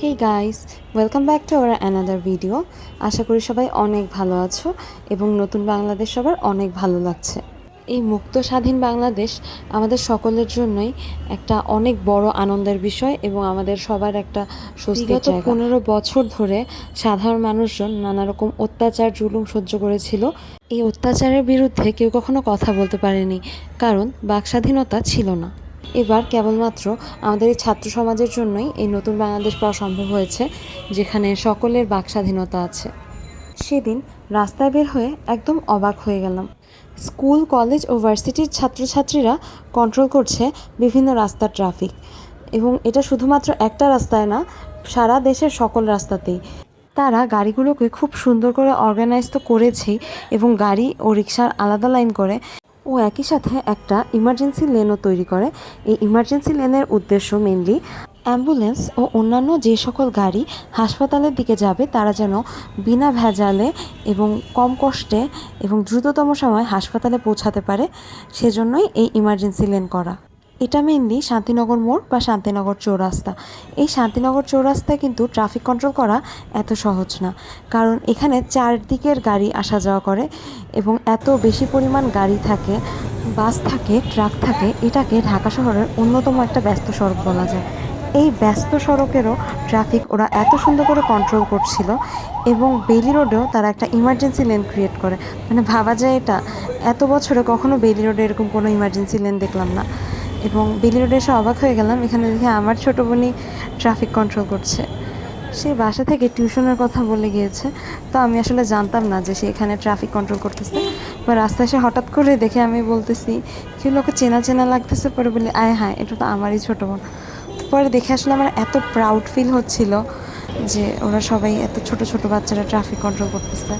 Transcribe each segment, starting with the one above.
Hey guys welcome back to our another video আশা করি সবাই অনেক ভালো আছো এবং নতুন বাংলাদেশ সবার অনেক ভালো লাগছে। এই মুক্ত স্বাধীন বাংলাদেশ আমাদের সকলের জন্যই একটা অনেক বড় আনন্দের বিষয় এবং আমাদের সবার একটা স্বস্তির জায়গা। পনেরো বছর ধরে সাধারণ মানুষজন নানা রকম অত্যাচার জুলুম সহ্য করেছিল। এই অত্যাচারের বিরুদ্ধে কেউ কখনো কথা বলতে পারেনি কারণ বাক স্বাধীনতা ছিল না। এবার কেবলমাত্র আমাদের এই ছাত্র সমাজের জন্যই এই নতুন বাংলাদেশ পাওয়া সম্ভব হয়েছে যেখানে সকলের বাক স্বাধীনতা আছে। সেদিন রাস্তায় বের হয়ে একদম অবাক হয়ে গেলাম। স্কুল, কলেজ ও ভার্সিটির ছাত্রছাত্রীরা কন্ট্রোল করছে বিভিন্ন রাস্তার ট্রাফিক এবং এটা শুধুমাত্র একটা রাস্তায় না, সারা দেশের সকল রাস্তাতেই। তারা গাড়িগুলোকে খুব সুন্দর করে অর্গানাইজ তো করেছেই এবং গাড়ি ও রিক্সার আলাদা লাইন করে। ও একই সাথে একটা ইমার্জেন্সি লেনও তৈরি করে। এই ইমার্জেন্সি লেনের উদ্দেশ্য মেনলি অ্যাম্বুলেন্স ও অন্যান্য যে সকল গাড়ি হাসপাতালের দিকে যাবে, তারা যেন বিনা ভেজালে এবং কম কষ্টে এবং দ্রুততম সময় হাসপাতালে পৌঁছাতে পারে, সেজন্যই এই ইমার্জেন্সি লেন করা। এটা মেনলি শান্তিনগর মোড় বা শান্তিনগর চৌরাস্তা। এই শান্তিনগর চৌরাস্তায় কিন্তু ট্রাফিক কন্ট্রোল করা এত সহজ না, কারণ এখানে চারদিকের গাড়ি আসা যাওয়া করে এবং এত বেশি পরিমাণ গাড়ি থাকে, বাস থাকে ট্রাক থাকে, এটাকে ঢাকা শহরের অন্যতম একটা ব্যস্ত সড়ক বলা যায়। এই ব্যস্ত সড়কেরও ট্রাফিক ওরা এত সুন্দর করে কন্ট্রোল করছিল এবং বেলি রোডেও তারা একটা ইমার্জেন্সি লেন ক্রিয়েট করে। মানে ভাবা যায় এটা, এত বছরে কখনো বেলি রোডে এরকম কোনো ইমার্জেন্সি লেন দেখলাম না। এবং বেলি রোডে এসে অবাক হয়ে গেলাম, এখানে দেখে আমার ছোটো বোনই ট্রাফিক কন্ট্রোল করছে। সে বাসা থেকে টিউশনের কথা বলে গিয়েছে, তো আমি আসলে জানতাম না যে সে এখানে ট্রাফিক কন্ট্রোল করতেছে। বা রাস্তায় সে হঠাৎ করে দেখে আমি বলতেছি কেউ লোকে চেনা চেনা লাগতেছে পরে? বলি, আয় হ্যাঁ এটা তো আমারই ছোটো বোন। পরে দেখে আসলে আমার এত প্রাউড ফিল হচ্ছিল যে ওরা সবাই এত ছোট ছোট বাচ্চারা ট্রাফিক কন্ট্রোল করতেছে।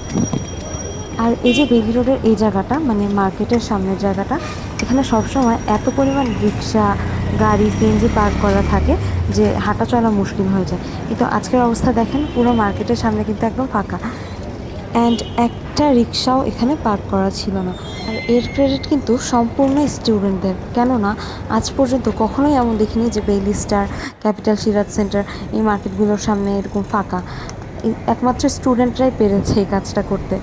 আর এই যে বেলি রোডের এই জায়গাটা মানে মার্কেটের সামনের জায়গাটা, এখানে সবসময় এত পরিমাণ রিক্সা, গাড়ি সিএনজি পার্ক করা থাকে যে হাঁটা চলা মুশকিল হয়ে যায়। কিন্তু আজকের অবস্থা দেখেন, পুরো মার্কেটের সামনে কিন্তু একদম ফাঁকা। অ্যান্ড একটা রিক্সাও এখানে পার্ক করা ছিল না। আর এর ক্রেডিট কিন্তু সম্পূর্ণ স্টুডেন্টদের কেননা, আজ পর্যন্ত কখনোই এমন দেখিনি যে Bailey Star Capital Siraj Centre এই মার্কেটগুলোর সামনে এরকম ফাঁকা। একমাত্র স্টুডেন্টরাই পেরেছে এই কাজটা করতে।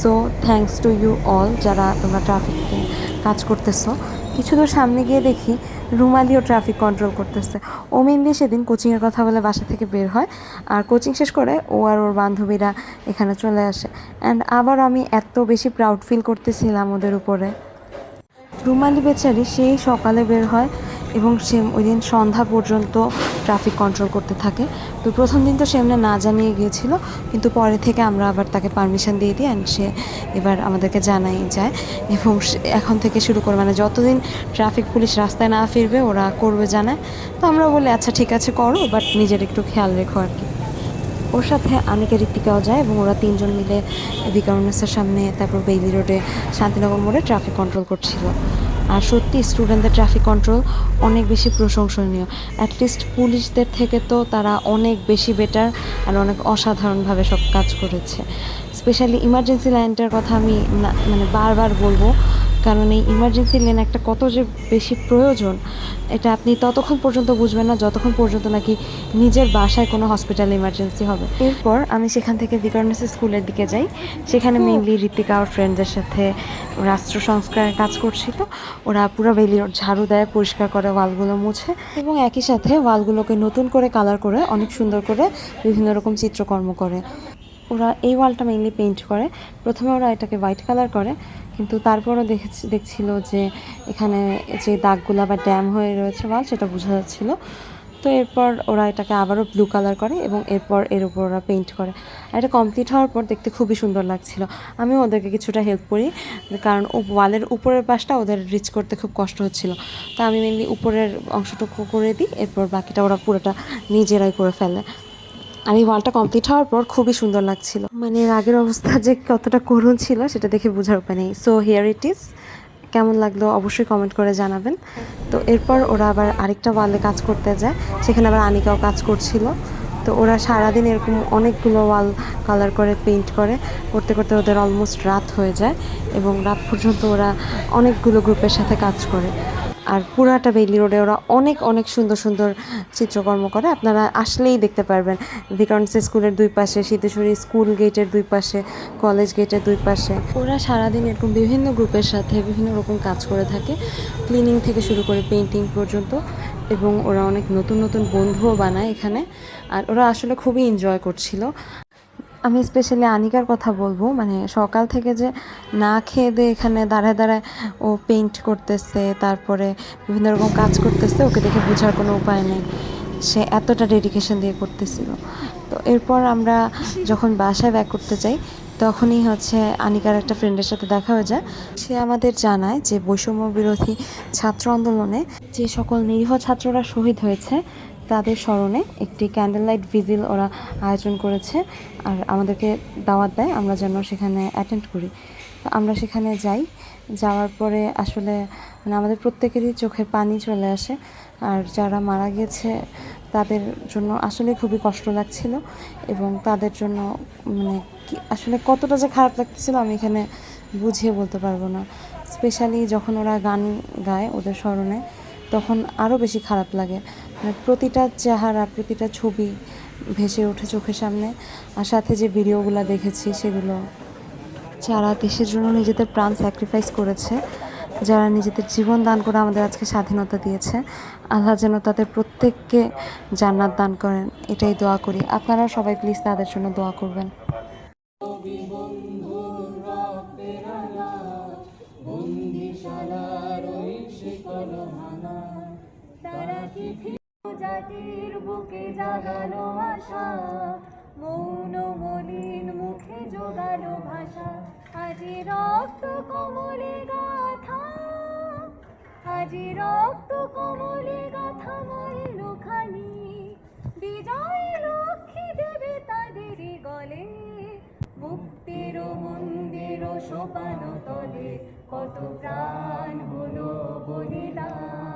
So thanks to you all যারা তোমরা ট্রাফিকে কাজ করতেছো। কিছু দূর সামনে গিয়ে দেখি রুমালিও ট্রাফিক কন্ট্রোল করতেছে। ও মেনলি সেদিন কোচিংয়ের কথা বলে বাসা থেকে বের হয় আর কোচিং শেষ করে ও আর ওর বান্ধবীরা এখানে চলে আসে। অ্যান্ড আবার আমি এত বেশি প্রাউড ফিল করতেছিলাম ওদের উপরে। রুমালি বেচারি সেই সকালে বের হয় এবং সে ওই দিন সন্ধ্যা পর্যন্ত ট্রাফিক কন্ট্রোল করতে থাকে। তো প্রথম দিন তো সে এমনি না জানিয়ে গিয়েছিল, কিন্তু পরে থেকে আমরা আবার তাকে পারমিশন দিয়ে দিই অ্যান্ড সে এবার আমাদেরকে জানাই যায়। এবং এখন থেকে শুরু করে মানে যতদিন ট্রাফিক পুলিশ রাস্তায় না ফিরবে, ওরা করবে জানায়। তো আমরা বলি আচ্ছা ঠিক আছে, করো। বাট নিজের একটু খেয়াল রেখো আর কি। ওর সাথে আনিকা ঋত্বিকাও যায় এবং ওরা তিনজন মিলে বিকারণেসের সামনে, তারপর বেইলি রোডে, শান্তিনগর মোড়ে ট্রাফিক কন্ট্রোল করছিল। আর সত্যি স্টুডেন্টদের ট্রাফিক কন্ট্রোল অনেক বেশি প্রশংসনীয়। অ্যাটলিস্ট পুলিশদের থেকে তো তারা অনেক বেশি বেটার আর অনেক অসাধারণভাবে সব কাজ করেছে। স্পেশালি ইমার্জেন্সি লাইনটার কথা আমি মানে বারবার বলব। কারণ এই ইমার্জেন্সি লেন একটা কত যে বেশি প্রয়োজন এটা আপনি ততক্ষণ পর্যন্ত বুঝবেন না যতক্ষণ পর্যন্ত নাকি নিজের বাসায় কোনো হসপিটাল ইমার্জেন্সি হবে। এরপর আমি সেখান থেকে বিকারনেস স্কুলের দিকে যাই সেখানে মেইনলি ঋতিকা ওর ফ্রেন্ডদের সাথে রাষ্ট্র সংস্কারের কাজ করছিল। ওরা পুরো বেলি ঝাড়ু দেয় পরিষ্কার করে ওয়ালগুলো মুছে। এবং একই সাথে ওয়ালগুলোকে নতুন করে কালার করে অনেক সুন্দর করে বিভিন্ন রকম চিত্রকর্ম করে। ওরা এই ওয়ালটা মেইনলি পেইন্ট করে। প্রথমে ওরা এটাকে হোয়াইট কালার করে। কিন্তু তারপরও দেখেছি, দেখছিল যে এখানে যে দাগগুলো বা ড্যাম হয়ে রয়েছে ওয়াল, সেটা বোঝা যাচ্ছিল। তো এরপর ওরা এটাকে আবারও ব্লু কালার করে এবং এরপর এর উপর ওরা পেইন্ট করে। আর এটা কমপ্লিট হওয়ার পর দেখতে খুবই সুন্দর লাগছিল। আমি ওদেরকে কিছুটা হেল্প করি, কারণ ওয়ালের উপরের পাশটা ওদের রিচ করতে খুব কষ্ট হচ্ছিল। তো আমি মেনলি উপরের অংশটুকু করে দিই, এরপর বাকিটা ওরা পুরোটা নিজেরাই করে ফেলে। আর এই ওয়ালটা কমপ্লিট হওয়ার পর খুবই সুন্দর লাগছিল। মানে আগের অবস্থা যে কতটা করুণ ছিল, সেটা দেখে বোঝার উপায় নেই। সো হেয়ার ইট ইজ কেমন লাগল অবশ্যই কমেন্ট করে জানাবেন। তো এরপর ওরা আবার আরেকটা ওয়ালে কাজ করতে যায়। সেখানে আবার আনিকাও কাজ করছিল। তো ওরা সারাদিন এরকম অনেকগুলো ওয়াল কালার করে পেইন্ট করে। করতে করতে ওদের অলমোস্ট রাত হয়ে যায় এবং রাত পর্যন্ত ওরা অনেকগুলো গ্রুপের সাথে কাজ করে। আর পুরাটা বেইলি রোডে ওরা অনেক অনেক সুন্দর সুন্দর চিত্রকর্ম করে। আপনারা আসলেই দেখতে পারবেন ভিকারন্স স্কুলের দুই পাশে, সিদ্ধেশ্বরী স্কুল গেটের দুই পাশে, কলেজ গেটের দুই পাশে। ওরা সারাদিন এরকম বিভিন্ন গ্রুপের সাথে বিভিন্ন রকম কাজ করে থাকে। ক্লিনিং থেকে শুরু করে পেন্টিং পর্যন্ত এবং ওরা অনেক নতুন নতুন বন্ধুও বানায় এখানে। আর ওরা আসলে খুবই এনজয় করছিল। আমি স্পেশালি আনিকার কথা বলব। মানে সকাল থেকে যে না খেয়ে দিয়ে এখানে দাঁড়ায় দাঁড়ায় ও পেইন্ট করতেছে, তারপরে বিভিন্ন রকম কাজ করতেছে, ওকে দেখে বোঝার কোনো উপায় নেই। সে এতটা ডেডিকেশন দিয়ে করতেছিল। তো এরপর আমরা যখন বাসায় ব্যাক করতে যাই, তখনই হচ্ছে আনিকার একটা ফ্রেন্ডের সাথে দেখা হয়ে যায়। সে আমাদের জানায় যে বৈষম্য বিরোধী ছাত্র আন্দোলনে যে সকল নিরীহ ছাত্ররা শহীদ হয়েছে তাদের স্মরণে একটি ক্যান্ডেল লাইট ভিজিল ওরা আয়োজন করেছে। আর আমাদেরকে দাওয়াত দেয়, আমরা যেন সেখানে অ্যাটেন্ড করি। তো আমরা সেখানে যাই। যাওয়ার পরে আসলে মানে আমাদের প্রত্যেকেরই চোখে পানি চলে আসে। আর যারা মারা গেছে, তাদের জন্য আসলে খুবই কষ্ট লাগছিল। এবং তাদের জন্য মানে আসলে কতটা যে খারাপ লাগতেছিল আমি এখানে বুঝিয়ে বলতে পারব না। স্পেশালি যখন ওরা গান গায় ওদের স্মরণে, তখন আরও বেশি খারাপ লাগে। প্রতিটা চেহারা, প্রতিটা ছবি ভেসে ওঠে চোখের সামনে। আর সাথে যে ভিডিওগুলো দেখেছি, সেগুলো যারা দেশের জন্য নিজেদের প্রাণ স্যাক্রিফাইস করেছে, যারা নিজেদের জীবন দান করে আমাদের আজকে স্বাধীনতা দিয়েছে, আল্লাহ যেন তাদের প্রত্যেককে জান্নাত দান করেন। এটাই দোয়া করি। আপনারা সবাই প্লিজ তাদের জন্য দোয়া করবেন। জাতির বুকে জাগালো আশা, মৌন মলিন মুখে জোগালো ভাষা। আজি রক্ত কমলে গাথা, আজি রক্ত কমলে গাথা মল্লখানি বিজয় লক্ষ্মী দেবে তাদের গলে, মুক্তির মন্দির সোপান তলে। কত প্রাণ হলো বলিদান